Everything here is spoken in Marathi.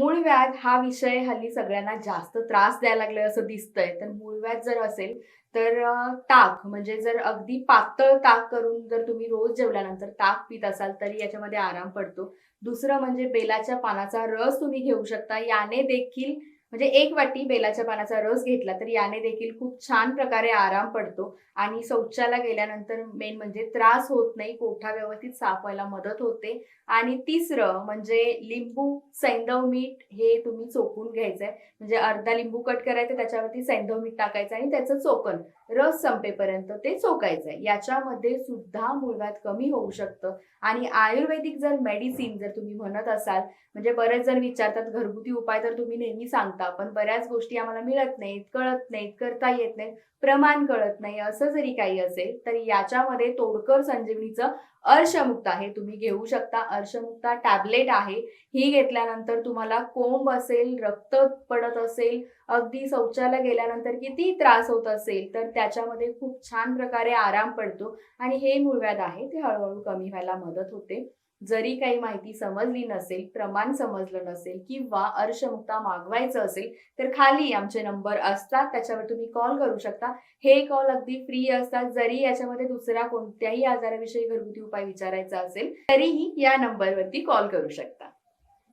मूळव्याध हा विषय हल्ली सगळ्यांना जास्त त्रास द्यायला लागलाय असं दिसतंय. तर मूळ व्याज जर असेल तर ताक म्हणजे जर अगदी पातळ ताक करून जर तुम्ही रोज जेवल्यानंतर ताक पित असाल तरी याच्यामध्ये आराम पडतो. दुसरं म्हणजे बेलाच्या पानाचा रस तुम्ही घेऊ शकता. याने देखील म्हणजे एक वाटी बेलाच्या पानाचा रस घेतला तर याने देखील खूप छान प्रकारे आराम पडतो आणि शौचाला गेल्यानंतर मेन म्हणजे त्रास होत नाही कोठा व्यवस्थित साफ व्हायला मदत होते. आणि तिसरं म्हणजे लिंबू सैंधव मीठ हे तुम्ही चोकून घ्यायचंय. म्हणजे अर्धा लिंबू कट करायचं त्याच्यावरती सैंधव मीठ टाकायचं आणि त्याचं चोकन रस संपेपर्यंत ते चोकायचंय याच्यामध्ये सुद्धा मूळव्याध कमी होऊ शकतं. आणि आयुर्वेदिक जर मेडिसिन जर तुम्ही म्हणत असाल म्हणजे बरेच जण विचारतात घरगुती उपाय तर तुम्ही नेहमी सांगता. पण बऱ्याच गोष्टी आम्हाला मिळत नाहीत कळत नाहीत करता येत नाहीत प्रमाण कळत नाही असं जरी काही असेल तर याच्यामध्ये तोडकर संजीवनीचं अर्शमुक्त आहे. तुम्ही घेऊ शकता अर्शमुक्ता टॅबलेट आहे. ही घेतल्यानंतर तुम्हाला कोंब असेल रक्त पडत असेल अगदी शौचाला गेल्यानंतर किती त्रास होत असेल तर त्याच्यामध्ये खूप छान प्रकारे आराम पडतो. आणि हे मूळव्याध आहे. ते हळूहळू कमी व्हायला मदत होते. जरी काही माहिती समजली नसेल प्रमाण समजलं नसेल किंवा अर्शमुक्ता मागवायचं असेल तर खाली आमचे नंबर असतात. त्याच्यावर तुम्ही कॉल करू शकता. हे कॉल अगदी फ्री असतात. जरी याच्यामध्ये दुसऱ्या कोणत्याही आजाराविषयी घरगुती उपाय विचारायचा असेल तरीही या नंबरवरती कॉल करू शकता.